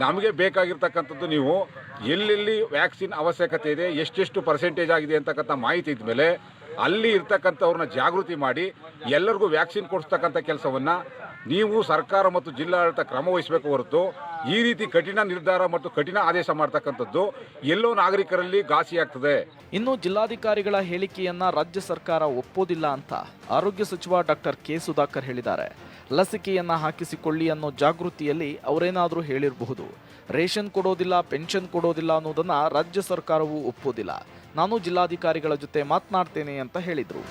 ನಮಗೆ ಬೇಕಾಗಿರ್ತಕ್ಕಂಥದ್ದು ನೀವು ಎಲ್ಲೆಲ್ಲಿ ವ್ಯಾಕ್ಸಿನ್ ಅವಶ್ಯಕತೆ ಇದೆ ಎಷ್ಟೆಷ್ಟು ಪರ್ಸೆಂಟೇಜ್ ಆಗಿದೆ ಅಂತಕ್ಕಂಥ ಮಾಹಿತಿ ಇದ್ಮೇಲೆ ಅಲ್ಲಿ ಇರ್ತಕ್ಕಂಥವ್ರನ್ನ ಜಾಗೃತಿ ಮಾಡಿ ಎಲ್ಲರಿಗೂ ವ್ಯಾಕ್ಸಿನ್ ಕೊಡಿಸ್ತಕ್ಕಂಥ ಕೆಲಸವನ್ನು ನೀವು ಸರ್ಕಾರ ಮತ್ತು ಜಿಲ್ಲಾಡಳಿತ ಕ್ರಮ ವಹಿಸಬೇಕು ಹೊರತು ಈ ರೀತಿ ಕಠಿಣ ನಿರ್ಧಾರ ಮತ್ತು ಕಠಿಣ ಆದೇಶ ಮಾಡ್ತಕ್ಕಂಥದ್ದು ಎಲ್ಲೋ ನಾಗರಿಕರಲ್ಲಿ ಘಾಸಿ ಆಗ್ತದೆ. ಇನ್ನು ಜಿಲ್ಲಾಧಿಕಾರಿಗಳ ಹೇಳಿಕೆಯನ್ನ ರಾಜ್ಯ ಸರ್ಕಾರ ಒಪ್ಪೋದಿಲ್ಲ ಅಂತ ಆರೋಗ್ಯ ಸಚಿವ ಡಾಕ್ಟರ್ ಕೆ ಸುಧಾಕರ್ ಹೇಳಿದ್ದಾರೆ. ಲಸಿಕೆಯನ್ನ ಹಾಕಿಸಿಕೊಳ್ಳಿ ಅನ್ನೋ ಜಾಗೃತಿಯಲ್ಲಿ ಅವರೇನಾದರೂ ಹೇಳಿರಬಹುದು. ರೇಷನ್ ಕೊಡೋದಿಲ್ಲ, ಪೆನ್ಷನ್ ಕೊಡೋದಿಲ್ಲ ಅನ್ನೋದನ್ನ ರಾಜ್ಯ ಸರ್ಕಾರವು ಒಪ್ಪೋದಿಲ್ಲ. ನಾನು ಜಿಲ್ಲಾಧಿಕಾರಿಗಳ ಜೊತೆ ಮಾತನಾಡ್ತೇನೆ ಅಂತ ಹೇಳಿದರು.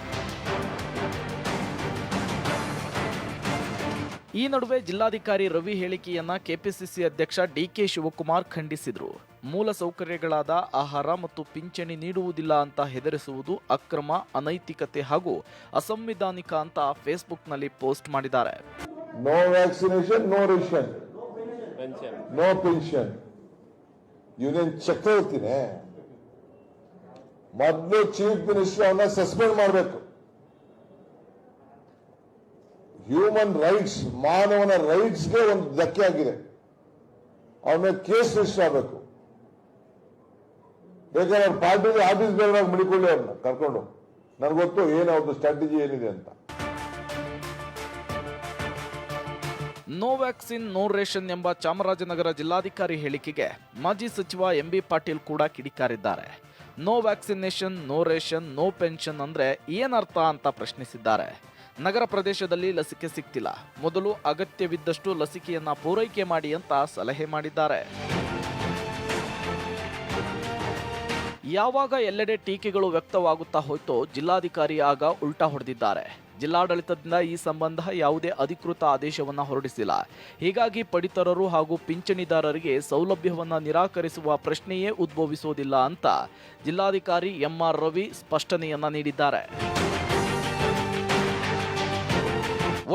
ಈ ನಡುವೆ ಜಿಲ್ಲಾಧಿಕಾರಿ ರವಿ ಹೇಳಿಕೆಯನ್ನ ಕೆಪಿಸಿಸಿ ಅಧ್ಯಕ್ಷ ಡಿಕೆ ಶಿವಕುಮಾರ್ ಖಂಡಿಸಿದರು. ಮೂಲ ಸೌಕರ್ಯಗಳಾದ ಆಹಾರ ಮತ್ತು ಪಿಂಚಣಿ ನೀಡುವುದಿಲ್ಲ ಅಂತ ಹೆದರಿಸುವುದು ಅಕ್ರಮ ಅನೈತಿಕತೆ ಹಾಗೂ ಅಸಂವಿಧಾನಿಕ ಅಂತ ಫೇಸ್ಬುಕ್ನಲ್ಲಿ ಪೋಸ್ಟ್ ಮಾಡಿದ್ದಾರೆ. No pension ration. No pension. ಮೊದಲು ಚೀಫ್ ಮಿನಿಸ್ಟರ್ ಅವನ್ನ ಸಸ್ಪೆಂಡ್ ಮಾಡಬೇಕು. ಹ್ಯೂಮನ್ ರೈಟ್ಸ್ ಮಾನವನ ರೈಟ್ಸ್ಗೆ ಒಂದು ಧಕ್ಕೆ ಆಗಿದೆ. ಅವನ ಕೇಸ್ ರಿಜಿಸ್ಟರ್ ಆಗಬೇಕು. ಬೇಕಾದ್ರೆ ಅವ್ರ ಪಾರ್ಟಿ ಆಫೀಸ್ ಬೇರೆ ಮಡಿಕೊಳ್ಳಿ ಅವ್ರನ್ನ, ಕರ್ಕೊಂಡು ನನಗೆ ಗೊತ್ತು ಏನು ಅವ್ರದ್ದು ಸ್ಟ್ರಾಟಜಿ ಏನಿದೆ ಅಂತ. ನೋ ವ್ಯಾಕ್ಸಿನ್ ನೋ ರೇಷನ್ ಎಂಬ ಚಾಮರಾಜನಗರ ಜಿಲ್ಲಾಧಿಕಾರಿ ಹೇಳಿಕೆಗೆ ಮಾಜಿ ಸಚಿವ ಎಂಬಿ ಪಾಟೀಲ್ ಕೂಡ ಕಿಡಿಕಾರಿದ್ದಾರೆ. No vaccination no ration no pension ಅಂದರೆ ಏನರ್ಥ ಅಂತ ಪ್ರಶ್ನಿಸಿದ್ದಾರೆ. ನಗರ ಪ್ರದೇಶದಲ್ಲಿ ಲಸಿಕೆ ಸಿಗ್ತಿಲ್ಲ ಮೊದಲು ಅಗತ್ಯವಿದ್ದಷ್ಟು ಲಸಿಕೆಯನ್ನು ಪೂರೈಕೆ ಮಾಡಿ ಅಂತ ಸಲಹೆ ಮಾಡಿದ್ದಾರೆ. ಯಾವಾಗ ಎಲ್ಲೆಡೆ ಟೀಕೆಗಳು ವ್ಯಕ್ತವಾಗುತ್ತಾ ಹೋಯ್ತೋ ಜಿಲ್ಲಾಧಿಕಾರಿ ಆಗ ಉಲ್ಟಾ ಹೊಡೆದಿದ್ದಾರೆ. ಜಿಲ್ಲಾಡಳಿತದಿಂದ ಈ ಸಂಬಂಧ ಯಾವುದೇ ಅಧಿಕೃತ ಆದೇಶವನ್ನು ಹೊರಡಿಸಿಲ್ಲ. ಹೀಗಾಗಿ ಪಡಿತರರು ಹಾಗೂ ಪಿಂಚಣಿದಾರರಿಗೆ ಸೌಲಭ್ಯವನ್ನು ನಿರಾಕರಿಸುವ ಪ್ರಶ್ನೆಯೇ ಉದ್ಭವಿಸುವುದಿಲ್ಲ ಅಂತ ಜಿಲ್ಲಾಧಿಕಾರಿ ಎಂಆರ್ ರವಿ ಸ್ಪಷ್ಟನೆಯನ್ನ ನೀಡಿದ್ದಾರೆ.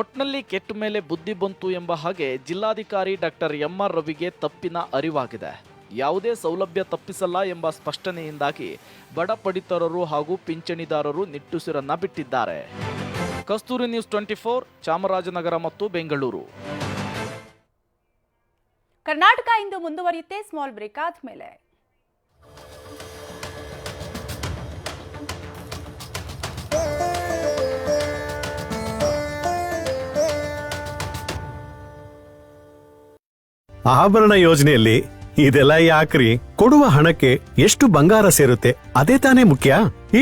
ಒಟ್ನಲ್ಲಿ ಕೆಟ್ಟ ಮೇಲೆ ಬುದ್ಧಿ ಬಂತು ಎಂಬ ಹಾಗೆ ಜಿಲ್ಲಾಧಿಕಾರಿ ಡಾಕ್ಟರ್ ಎಂಆರ್ ರವಿಗೆ ತಪ್ಪಿನ ಅರಿವಾಗಿದೆ. ಯಾವುದೇ ಸೌಲಭ್ಯ ತಪ್ಪಿಸಲ್ಲ ಎಂಬ ಸ್ಪಷ್ಟನೆಯಿಂದಾಗಿ ಬಡ ಪಡಿತರರು ಹಾಗೂ ಪಿಂಚಣಿದಾರರು ನಿಟ್ಟುಸಿರನ್ನ ಬಿಟ್ಟಿದ್ದಾರೆ. Kasturi news twenty four Chamarajanagar ಮತ್ತು ಬೆಂಗಳೂರು. ಕರ್ನಾಟಕ ಇಂದು ಮುಂದುವರಿಯುತ್ತೆ ಸ್ಮಾಲ್ ಬ್ರೇಕ್ ಆದ್ಮೇಲೆ. ಆಭರಣ ಯೋಜನೆಯಲ್ಲಿ ಇದೆಲ್ಲ ಯಾಕ್ರಿ? ಕೊಡುವ ಹಣಕ್ಕೆ ಎಷ್ಟು ಬಂಗಾರ ಸೇರುತ್ತೆ? ಅದೇ ತಾನೇ ಮುಖ್ಯ?